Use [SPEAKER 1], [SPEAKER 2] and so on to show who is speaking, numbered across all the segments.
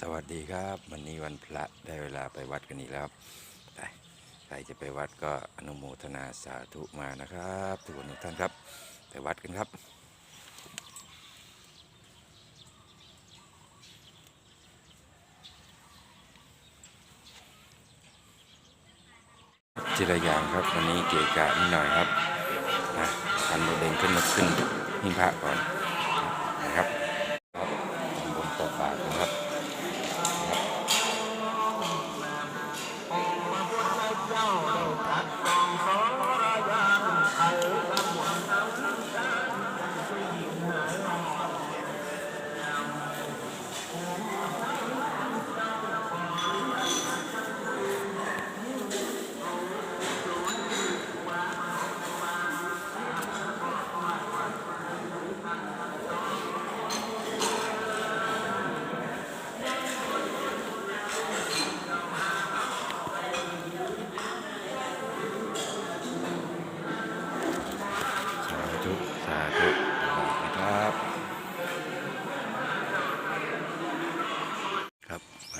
[SPEAKER 1] สวัสดีครับ วันนี้วันพระได้เวลาไปวัดกันอีกแล้วครับไปใครจะไปวัดก็อนุโมทนาสาธุมานะครับทุกคนทุกท่านครับ ไปวัดกันครับจิรยางครับวันนี้เกะกะนิดหน่อยครับนะคันโมเดงขึ้นมาขึ้นหิ้งพระก่อน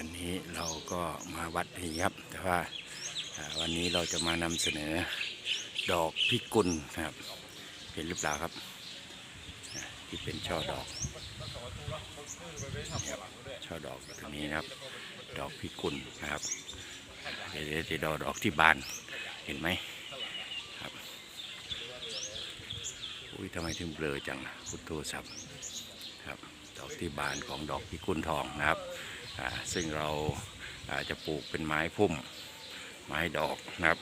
[SPEAKER 1] วันนี้เราก็มาวัดนี้ครับ แต่ว่าวันนี้เราจะมานำเสนอดอกพิกุลครับเห็นหรือเปล่าครับ ที่เป็นช่อดอกช่อดอกตรงนี้นะครับ ดอกพิกุลนะครับเดี๋ยวเดี๋ยวจะดอกดอกที่บานเห็นไหมครับอุ้ยทำไมถึงเบลอจังนะพุทโธศัพท์ครับดอกที่บานของดอกพิกุลทองนะครับ ซึ่งเราอาจะปลูกเป็นไม้พุ่ม ไม้ดอกนะครับ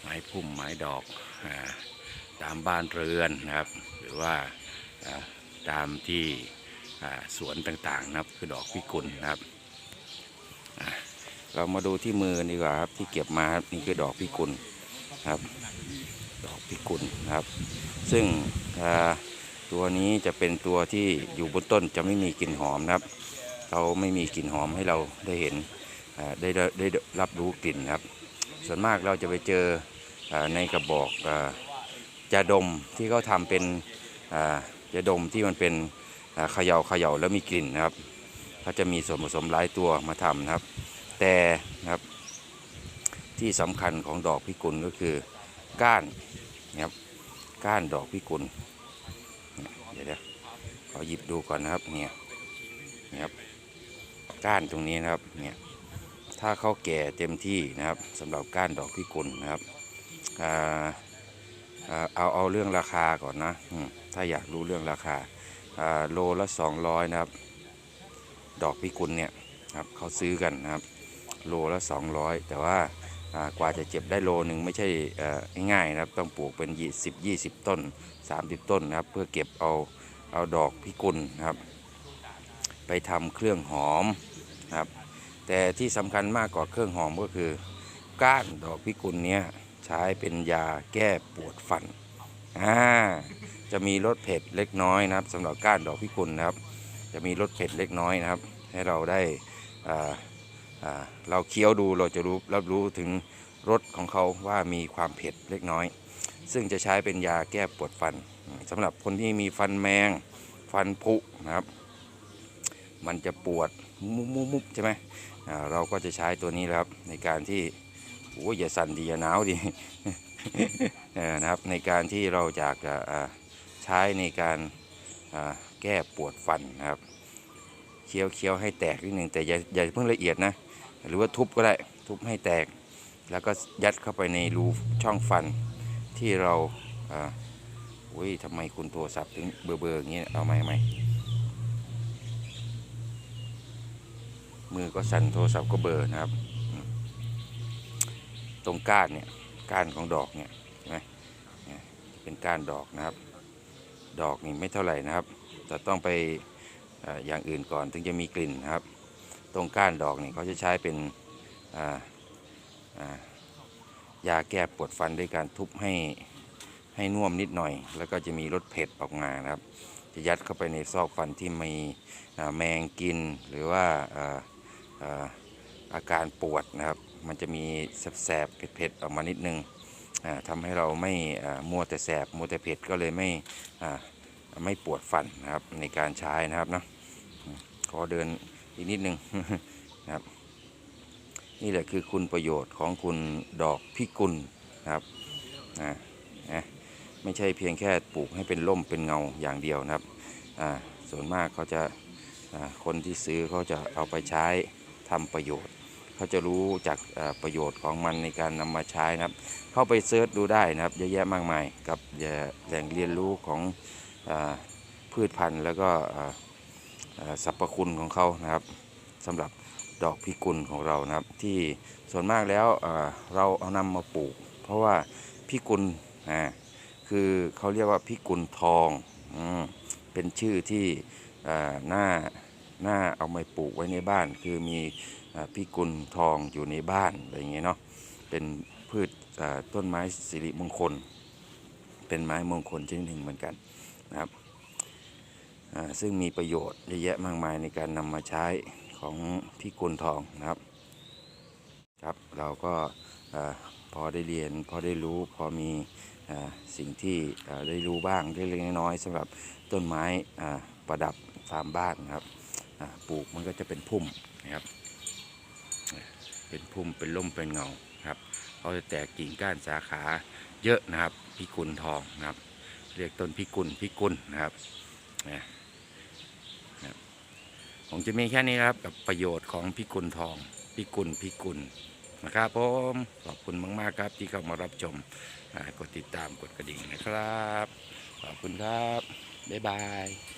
[SPEAKER 1] ไม้พุ่มไม้ดอกอตามบ้านเรือนนะครับ หรือว่าตามที่สวนต่างๆนะครับ คือดอกพิกุลนะครับ เรามาดูที่มือดีกว่าครับที่เก็บมาครับนี่คือดอกพิกุลครับ ดอกพิกุลนะครับ ซึ่งตัวนี้จะเป็นตัวที่อยู่บนต้นจะไม่มีกลิ่นหอมนะครับ เขาไม่มีกลิ่นหอมให้เราได้เห็นได้ได้ได้รับรู้กลิ่นครับ ส่วนมากเราจะไปเจออในกระบอกอ่ายาดมที่เขาทำเป็นอ่ายาดมที่มันเป็นเขย่าเขย่าแล้วมีกลิ่นนะครับเขาจะมีส่วนผสมหลายตัวมาทำนะครับ แต่นะครับที่สำคัญของดอกพิกุลก็คือก้านนะครับก้านดอกพิกุลเนี่ยเดี๋ยวเดี๋ยวขอหยิบดูก่อนนะครับเนี่ยนะครับ ก้านตรงนี้นะครับเนี่ยถ้าเขาแก่เต็มที่นะครับสำหรับก้านดอกพิกลนะครับอ่าอ่าเอาเอาเรื่องราคาก่อนนะถ้าอยากรู้เรื่องราคาาโลละ 200 นะครับ ดอกพิกุลเนี่ยครับเขาซื้อกันนะครับ โลละ 200 แต่ว่าากว่าจะเจ็บได้โลหนึ่งไม่ใช่ง่ายๆนะครับ ต้องปลูกเป็น20 20 ต้น 30 ต้นนะครับ เพื่อเก็บเอาเอาดอกพิกุลนะครับ ไปทำเครื่องหอมครับแต่ที่สำคัญมากกว่าเครื่องหอมก็คือ ก้านดอกพิกุลเนี้ยใช้เป็นยาแก้ปวดฟันอ่าจะมีรสเผ็ดเล็กน้อยนะครับสำหรับก้านดอกพิกุลนะครับ จะมีรสเผ็ดเล็กน้อยนะครับ ให้เราได้อ่าอ่าเราเคี้ยวดูเราจะรู้รับรู้ถึงรสของเขาว่ามีความเผ็ดเล็กน้อย ซึ่งจะใช้เป็นยาแก้ปวดฟันสำหรับคนที่มีฟันแมงฟันผุนะครับ มันจะปวดมุบมุบมุบใช่ไหมเราก็จะใช้ตัวนี้แหละครับในการที่โอ้ยอย่าสั่นดีอย่าหนาวดีนะครับในการที่เราอยากจะใช้ในการแก้ปวดฟันนะครับเคี้ยวเคี้ยวให้แตกนิดหนึ่งแต่อย่าอย่าเพิ่งละเอียดนะหรือว่าทุบก็ได้ทุบให้แตก แล้วก็ยัดเข้าไปในรูช่องฟันที่เราอ่าอุ้ยทำไมคุณโทรศัพท์ถึงเบอร์เบอร์อย่างนี้เอาไหมไหม มือก็สั่นโทรศัพท์ก็เบอร์นะครับ ตรงก้านเนี่ยก้านของดอกเนี่ยเห็นไหมเนี่ยจะเป็นก้านดอกนะครับ ดอกนี่ไม่เท่าไหร่นะครับ แต่ต้องไปออย่างอื่นก่อนถึงจะมีกลิ่นนะครับ ตรงก้านดอกนี่เขาจะใช้เป็นยาแก้ปวดฟันด้วยการทุบให้ให้น่วมนิดหน่อย แล้วก็จะมีรสเผ็ดออกมานะครับ จะยัดเข้าไปในซอกฟันที่มีแมงกินหรือว่า อาการปวดนะครับ มันจะมีแสบๆเผ็ดๆออกมานิดนึงอ่าทำให้เราไม่มัวแต่แสบมัวแต่เผ็ดก็เลยไม่ไม่ปวดฟันนะครับในการใช้นะครับเนาะขอเดินอีกนิดนึงนะครับ นี่แหละคือคุณประโยชน์ของคุณดอกพิกุลนะครับนะนะไม่ใช่เพียงแค่ปลูกให้เป็นร่มเป็นเงาอย่างเดียวนะครับส่วนมากเขาจะคนที่ซื้อเขาจะเอาไปใช้ ทำประโยชน์ เขาจะรู้จากประโยชน์ของมันในการนำมาใช้นะครับ เข้าไปเซิร์ชดูได้นะครับเยอะแยะมากมายกับแหล่งเรียนรู้ของอพืชพันธุ์ แล้วก็สรรพคุณของเขานะครับสำหรับดอกพิกุลของเรานะครับ ที่ส่วนมากแล้วเราเอานำมาปลูก เพราะว่าพิกุลอ่าคือเขาเรียกว่าพิกุลทองอเป็นชื่อที่น่า น่าเอามาปลูกไว้ในบ้าน คือมีอ่าพิกุลทองอยู่ในบ้านอะไรอย่างเงี้ยเนาะเป็นพืชต้นไม้สิริมงคล เป็นไม้มงคลชนิดหนึ่งเหมือนกันนะครับซึ่งมีประโยชน์เยอะแยะมากมายในการนำมาใช้ของพิกุลทองนะครับครับเราก็พอได้เรียนพอได้รู้พอมีอสิ่งที่ได้รู้บ้างเล็กๆน้อยๆสำหรับต้นไม้ประดับตามบ้านครับ ปลูกมันก็จะเป็นพุ่มนะครับ เป็นพุ่มเป็นร่มเป็นเงาครับเขาจะแตกกิ่งก้านสาขาเยอะนะครับพิกุลทองนะครับ เรียกต้นพิกุลพิกุลนะครับนะนะครับผมจะมีแค่นี้ครับกับประโยชน์ของพิกุลทองพิกุลพิกุลนะครับผมขอบคุณมาก ๆ ครับที่เข้ามารับชมกดติดตามกดกระดิ่งนะครับ ขอบคุณครับ บ๊ายบาย